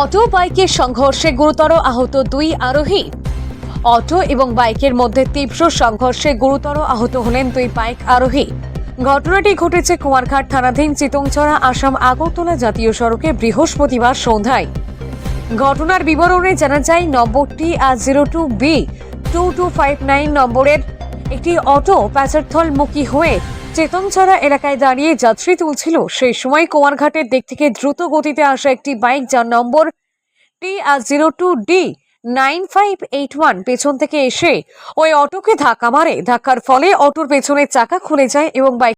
Auto বাইকের সংঘর্ষে গুরুতর আহত দুই আরোহী। অটো এবং বাইকের মধ্যে তীব্র সংঘর্ষে গুরুতর আহত হলেন দুই বাইক আরোহী। ঘটনাটি ঘটেছে কুমারঘাট থানাধীন চিতংছড়া আসাম আগরতলা জাতীয় সড়কে বৃহস্পতিবার সন্ধ্যায়। ঘটনার বিবরণে জানা যায়, নম্বরটি R zero two B two two five nine নম্বরের একটি অটো প্যাচারথলমুখী হয়ে চেতনছড়া এলাকায় দাঁড়িয়ে যাত্রী তুলছিল। সেই সময় কুমারঘাটের দিক থেকে দ্রুত গতিতে আসা একটি বাইক, যার নম্বর টি আর zero two D nine five eight one পেছন থেকে এসে ওই অটোকে ধাক্কা মারে। ধাক্কার ফলে অটোর পেছনের চাকা খুলে যায় এবং বাইক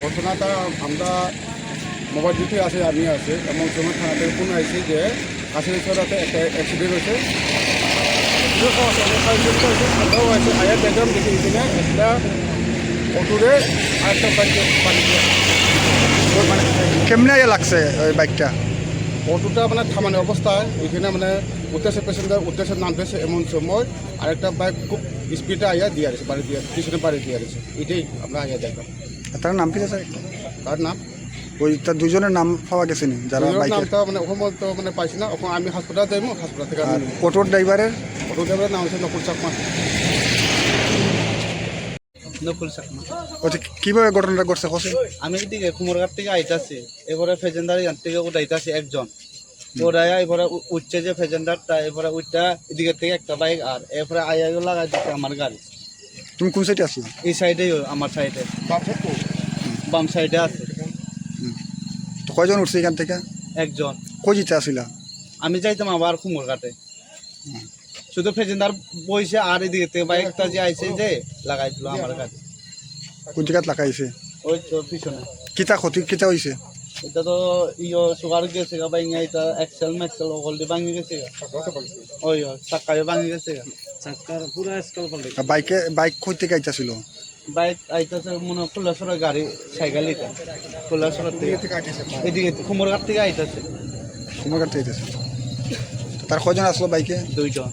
ঘটনাটা আমরা মোবাইল ডিউটি আছে আর্মি আছে এমন সময় থানাতে ফোন আইছে যে কাশিরেশ্বরতে একটা অ্যাক্সিডেন্ট হয়েছে। আমরাও আছে আয়া দেখলাম দেখে এখানে একটা অটোরে আরেকটা বাইক মানে কেমনে লাগছে ওই বাইকটা? অটোটা মানে থামানো অবস্থায় ওইখানে মানে উদ্দেশ্যে পেশেন্টার উদ্দেশ্যে নামতেছে এমন সময় আরেকটা বাইক খুব স্পিডে আইয়া দিয়ে আছে বাড়ি দিয়ে পিছনে বাড়ি দিয়ে আছে এটাই আমরা আইয়া দেখলাম তার নাম কি আছে তার নাম? ওই তার দুজনের নাম পাওয়া গেছে নি যারা নামটা মানে ওখানে তো মানে পাইছি না ওখানে আমি হাসপাতাল যাইবো হাসপাতাল থেকে আমি অটোর ড্রাইভারের? অটো ড্রাইভারের নাম হচ্ছে নকুল চাকমা। নকুল চাকমা। কীভাবে ঘটনাটা ঘটছে? কসে আমি এদিকে কুমোরঘাট থেকে আইতাছি এবারে ফেজেন্দার থেকে উঠাইতাছি একজন। ওরাই এবারে উঠছে যে ফেজেন্দারটা এবারে উঠটা এদিকে থেকে একটা বাইক আর এরপরে আইয়া লাগাই দিচ্ছে আমার গাড়ি। তুমি কোন সাইডে আসলো এই সাইডে আমার সাইডে বাম সাইডে আছে। তো কয়জন উঠছে এখান থেকে? একজন। কই যেতে আসিলা? আমি যাইতাম আবার কুমোরঘাটে। শুধু ফেজেন্দার বইছে আর এদিকে থেকে বাইকটা যে আইছে যে লাগাই দিল আমার গাড়ি। কোন জায়গাত লাগাইছে? ওই তো পিছনে। কিতা ক্ষতি কিতা হয়েছে এটা তো ইয়ে সুগার গেছে গা ভাঙি এটা এক্সেল মেক্সেল ওগলটি ভাঙি গেছে গা ওই ওই চাক্কায় ভাঙি গেছে গা চাক্কার পুরো স্কেল পাল্টে বাইকে বাইক কই থেকে আইতাছিল বাইক আইতাছে মনে হয় ফুলাসরা গাড়ি সাইকেল এটা। ফুলাসরা থেকে। এদিকে কুমোরঘাট থেকে আইতাছে। তোমার কাছে আইতাছে। তার কয়জন আসলো বাইকে? দুইজন।